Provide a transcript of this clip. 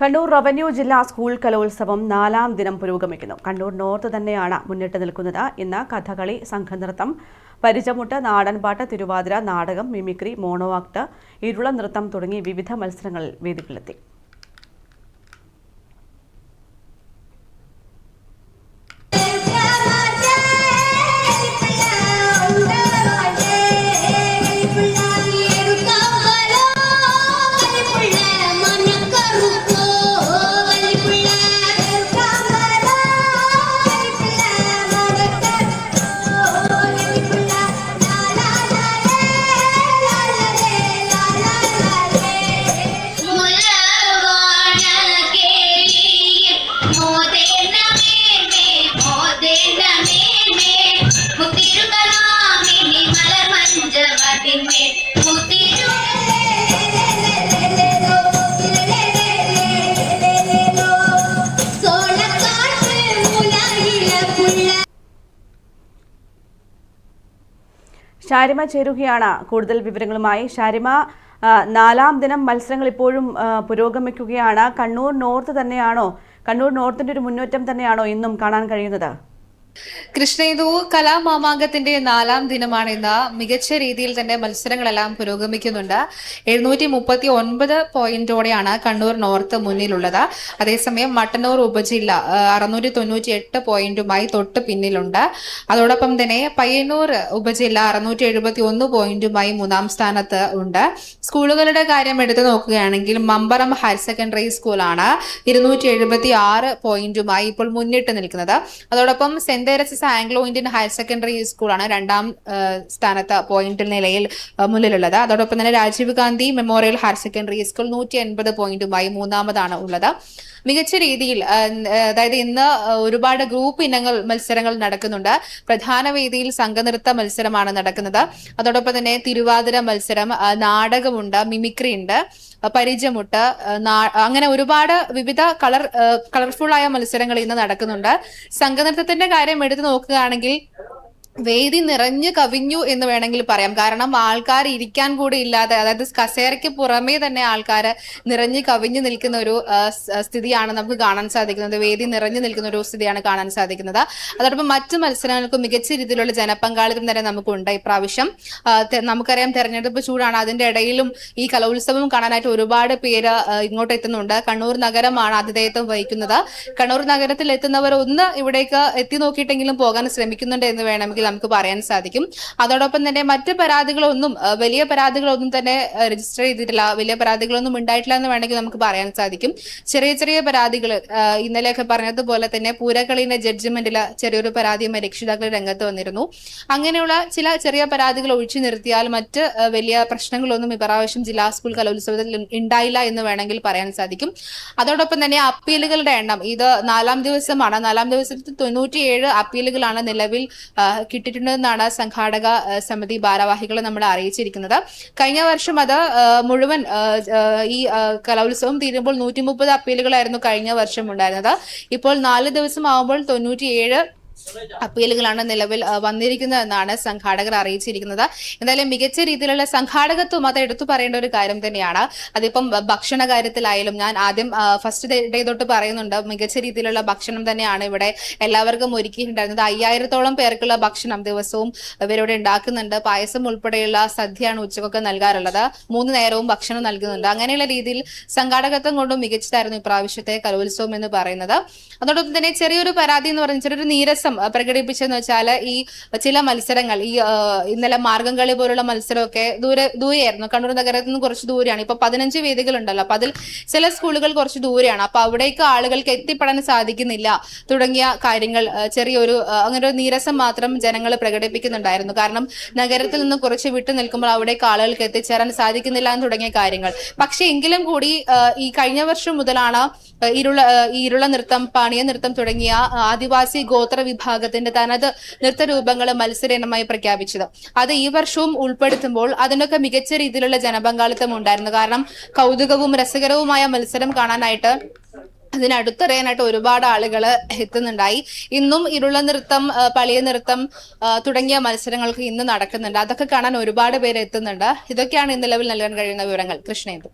Kannur revenue ജില്ലാ school കലോത്സവം നാലാം ദിനം പുരോഗമിക്കുന്നു. കണ്ണൂർ നോർത്ത് തന്നെയാണ് മുന്നിട്ട് നിൽക്കുന്നത്. ഇന്ന് കഥകളി സംഘനൃത്തം പരിചമുട്ട് നാടൻപാട്ട് തിരുവാതിര നാടകം മിമിക്രി മോണോ ആക്ട് ഇരുള നൃത്തം തുടങ്ങി വിവിധ മത്സരങ്ങളിൽ വേദികളിലെത്തി. ഷാരിമ ചേരുകയാണ് കൂടുതൽ വിവരങ്ങളുമായി. ഷാരിമ നാലാം ദിനം മത്സരങ്ങൾ ഇപ്പോഴും പുരോഗമിക്കുകയാണ്. കണ്ണൂർ നോർത്ത് തന്നെയാണോ കണ്ണൂർ നോർത്തിന്റെ ഒരു മുന്നേറ്റം തന്നെയാണോ ഇന്നും കാണാൻ കഴിയുന്നത്? കൃഷ്ണേന്ദു കലാമാമാങ്കത്തിന്റെ നാലാം ദിനമാണ് ഇന്ന് മികച്ച രീതിയിൽ തന്നെ മത്സരങ്ങളെല്ലാം പുരോഗമിക്കുന്നുണ്ട്. എഴുന്നൂറ്റി മുപ്പത്തി ഒൻപത് പോയിന്റോടെയാണ് കണ്ണൂർ നോർത്ത് മുന്നിലുള്ളത്. അതേസമയം മട്ടന്നൂർ ഉപജില്ല അറുന്നൂറ്റി തൊണ്ണൂറ്റി എട്ട് പോയിന്റുമായി തൊട്ട് പിന്നിലുണ്ട്. അതോടൊപ്പം തന്നെ പയ്യന്നൂർ ഉപജില്ല അറുന്നൂറ്റി എഴുപത്തി ഒന്ന് പോയിന്റുമായി മൂന്നാം സ്ഥാനത്ത് ഉണ്ട്. സ്കൂളുകളുടെ കാര്യം എടുത്തു നോക്കുകയാണെങ്കിൽ മമ്പറം ഹയർ സെക്കൻഡറി സ്കൂളാണ് ഇരുന്നൂറ്റി എഴുപത്തി ആറ് പോയിന്റുമായി ഇപ്പോൾ മുന്നിട്ട് നിൽക്കുന്നത്. അതോടൊപ്പം Teresa's Anglo Indian higher secondary സ്കൂളാണ് രണ്ടാം സ്ഥാനത്ത് പോയിന്റ് നിലയിൽ മുന്നിലുള്ളത്. അതോടൊപ്പം തന്നെ Rajiv Gandhi memorial higher secondary school നൂറ്റി എൺപത് പോയിന്റുമായി മൂന്നാമതാണ് ഉള്ളത്. മികച്ച രീതിയിൽ അതായത് ഇന്ന് ഒരുപാട് ഗ്രൂപ്പ് ഇനങ്ങൾ മത്സരങ്ങൾ നടക്കുന്നുണ്ട്. പ്രധാന വേദിയിൽ സംഘനൃത്ത മത്സരമാണ് നടക്കുന്നത്. അതോടൊപ്പം തന്നെ തിരുവാതിര മത്സരം നാടകമുണ്ട് മിമിക്രി ഉണ്ട് പരിചയമുട്ട് അങ്ങനെ ഒരുപാട് വിവിധ കളർ കളർഫുൾ ആയ മത്സരങ്ങൾ ഇന്ന് നടക്കുന്നുണ്ട്. സംഘനൃത്തത്തിന്റെ കാര്യം എടുത്തു നോക്കുകയാണെങ്കിൽ വേദി നിറഞ്ഞു കവിഞ്ഞു എന്ന് വേണമെങ്കിൽ പറയാം. കാരണം ആൾക്കാർ ഇരിക്കാൻ കൂടി ഇല്ലാതെ അതായത് കസേരയ്ക്ക് പുറമേ തന്നെ ആൾക്കാർ നിറഞ്ഞു കവിഞ്ഞു നിൽക്കുന്ന ഒരു സ്ഥിതിയാണ് നമുക്ക് കാണാൻ സാധിക്കുന്നത്. വേദി നിറഞ്ഞു നിൽക്കുന്ന ഒരു സ്ഥിതിയാണ് കാണാൻ സാധിക്കുന്നത്. അതോടൊപ്പം മറ്റു മത്സരങ്ങൾക്ക് മികച്ച രീതിയിലുള്ള ജനപങ്കാളിത്തം തന്നെ നമുക്കുണ്ട് ഇപ്രാവശ്യം. നമുക്കറിയാം തെരഞ്ഞെടുപ്പ് ചൂടാണ്. അതിന്റെ ഇടയിലും ഈ കലോത്സവം കാണാനായിട്ട് ഒരുപാട് പേര് ഇങ്ങോട്ട് എത്തുന്നുണ്ട്. കണ്ണൂർ നഗരമാണ് ആതിഥേയത്വം വഹിക്കുന്നത്. കണ്ണൂർ നഗരത്തിൽ എത്തുന്നവർ ഒന്ന് ഇവിടേക്ക് എത്തി നോക്കിയിട്ടെങ്കിലും പോകാൻ ശ്രമിക്കുന്നുണ്ട് എന്ന് വേണമെങ്കിൽ നമുക്ക് പറയാൻ സാധിക്കും. അതോടൊപ്പം തന്നെ മറ്റ് പരാതികളൊന്നും വലിയ പരാതികളൊന്നും തന്നെ രജിസ്റ്റർ ചെയ്തിട്ടില്ല. വലിയ പരാതികളൊന്നും ഉണ്ടായിട്ടില്ല എന്ന് വേണമെങ്കിൽ നമുക്ക് പറയാൻ സാധിക്കും. ചെറിയ ചെറിയ പരാതികൾ ഇന്നലെയൊക്കെ പറഞ്ഞതുപോലെ തന്നെ പൂരക്കളീന്റെ ജഡ്ജ്മെന്റിൽ ചെറിയൊരു പരാതിയുമായി രക്ഷിതാക്കൾ രംഗത്ത് വന്നിരുന്നു. അങ്ങനെയുള്ള ചില ചെറിയ പരാതികൾ ഒഴിച്ചു നിർത്തിയാൽ മറ്റ് വലിയ പ്രശ്നങ്ങളൊന്നും ഇപ്രാവശ്യം ജില്ലാ സ്കൂൾ കലോത്സവത്തിൽ ഉണ്ടായില്ല എന്ന് വേണമെങ്കിൽ പറയാൻ സാധിക്കും. അതോടൊപ്പം തന്നെ അപ്പീലുകളുടെ എണ്ണം ഇത് നാലാം ദിവസമാണ്. നാലാം ദിവസത്തിൽ തൊണ്ണൂറ്റിയേഴ് അപ്പീലുകളാണ് നിലവിൽ കിട്ടിയിട്ടുണ്ടെന്നാണ് സംഘാടക സമിതി ഭാരവാഹികൾ നമ്മൾ അറിയിച്ചിരിക്കുന്നത്. കഴിഞ്ഞ വർഷം അത് മുഴുവൻ ഈ കലോത്സവം തീരുമ്പോൾ നൂറ്റി മുപ്പത് അപ്പീലുകളായിരുന്നു കഴിഞ്ഞ വർഷം ഉണ്ടായിരുന്നത്. ഇപ്പോൾ നാല് ദിവസം ആവുമ്പോൾ തൊണ്ണൂറ്റിയേഴ് അപ്പീലുകളാണ് നിലവിൽ വന്നിരിക്കുന്നതെന്നാണ് സംഘാടകർ അറിയിച്ചിരിക്കുന്നത്. എന്തായാലും മികച്ച രീതിയിലുള്ള സംഘാടകത്വം അത് എടുത്തു പറയേണ്ട ഒരു കാര്യം തന്നെയാണ്. അതിപ്പം ഭക്ഷണ കാര്യത്തിലായാലും ഞാൻ ആദ്യം ഫസ്റ്റ് ഡേ തൊട്ട് പറയുന്നുണ്ട് മികച്ച രീതിയിലുള്ള ഭക്ഷണം തന്നെയാണ് ഇവിടെ എല്ലാവർക്കും ഒരുക്കിയിട്ടുണ്ടായിരുന്നത്. അയ്യായിരത്തോളം പേർക്കുള്ള ഭക്ഷണം ദിവസവും ഇവരിവിടെ ഉണ്ടാക്കുന്നുണ്ട്. പായസം ഉൾപ്പെടെയുള്ള സദ്യയാണ് ഉച്ചക്കൊക്കെ നൽകാറുള്ളത്. മൂന്ന് നേരവും ഭക്ഷണം നൽകുന്നുണ്ട്. അങ്ങനെയുള്ള രീതിയിൽ സംഘാടകത്വം കൊണ്ടും മികച്ചതായിരുന്നു ഇപ്രാവശ്യത്തെ കലോത്സവം എന്ന് പറയുന്നത്. അതോടൊപ്പം തന്നെ ചെറിയൊരു പരാതി എന്ന് പറഞ്ഞാൽ ചെറിയൊരു നീരസം ആ, പ്രകടിപ്പിച്ചെന്ന് വെച്ചാൽ ഈ ചില മത്സരങ്ങൾ ഈ ഇന്നലെ മാർഗം കളി പോലുള്ള മത്സരമൊക്കെ ദൂരെ ദൂരെയായിരുന്നു. കണ്ണൂർ നഗരത്തിൽ നിന്ന് കുറച്ച് ദൂരെയാണ്. ഇപ്പൊ പതിനഞ്ച് വേദികളുണ്ടല്ലോ. അപ്പൊ അതിൽ ചില സ്കൂളുകൾ കുറച്ച് ദൂരെയാണ്. അപ്പൊ അവിടേക്ക് ആളുകൾക്ക് എത്തിപ്പെടാൻ സാധിക്കുന്നില്ല. തുടങ്ങിയ കാര്യങ്ങൾ ചെറിയൊരു അങ്ങനെ ഒരു നീരസം മാത്രം ജനങ്ങൾ പ്രകടിപ്പിക്കുന്നുണ്ടായിരുന്നു. കാരണം നഗരത്തിൽ നിന്ന് കുറച്ച് വിട്ടു നിൽക്കുമ്പോൾ അവിടേക്ക് ആളുകൾക്ക് എത്തിച്ചേരാൻ സാധിക്കുന്നില്ല എന്ന് തുടങ്ങിയ കാര്യങ്ങൾ. പക്ഷെ എങ്കിലും കൂടി ഈ കഴിഞ്ഞ വർഷം മുതലാണ് ഇരുള ഇരുള നൃത്തം പാണിയ നൃത്തം തുടങ്ങിയ ആദിവാസി ഗോത്ര വിഭാഗത്തിന്റെ തനത് നൃത്തരൂപങ്ങൾ മത്സര ഇനമായി പ്രഖ്യാപിച്ചത്. അത് ഈ വർഷവും ഉൾപ്പെടുത്തുമ്പോൾ അതിനൊക്കെ മികച്ച രീതിയിലുള്ള ജനപങ്കാളിത്തം ഉണ്ടായിരുന്നു. കാരണം കൗതുകവും രസകരവുമായ മത്സരം കാണാനായിട്ട് അതിനടുത്തറിയാനായിട്ട് ഒരുപാട് ആളുകൾ എത്തുന്നുണ്ടായി. ഇന്നും ഇരുള നൃത്തം പളിയ നൃത്തം തുടങ്ങിയ മത്സരങ്ങൾക്ക് ഇന്ന് നടക്കുന്നുണ്ട്. അതൊക്കെ കാണാൻ ഒരുപാട് പേര് എത്തുന്നുണ്ട്. ഇതൊക്കെയാണ് ഇന്ന് നിലവിൽ നൽകാൻ കഴിയുന്ന വിവരങ്ങൾ. കൃഷ്ണേന്ദു.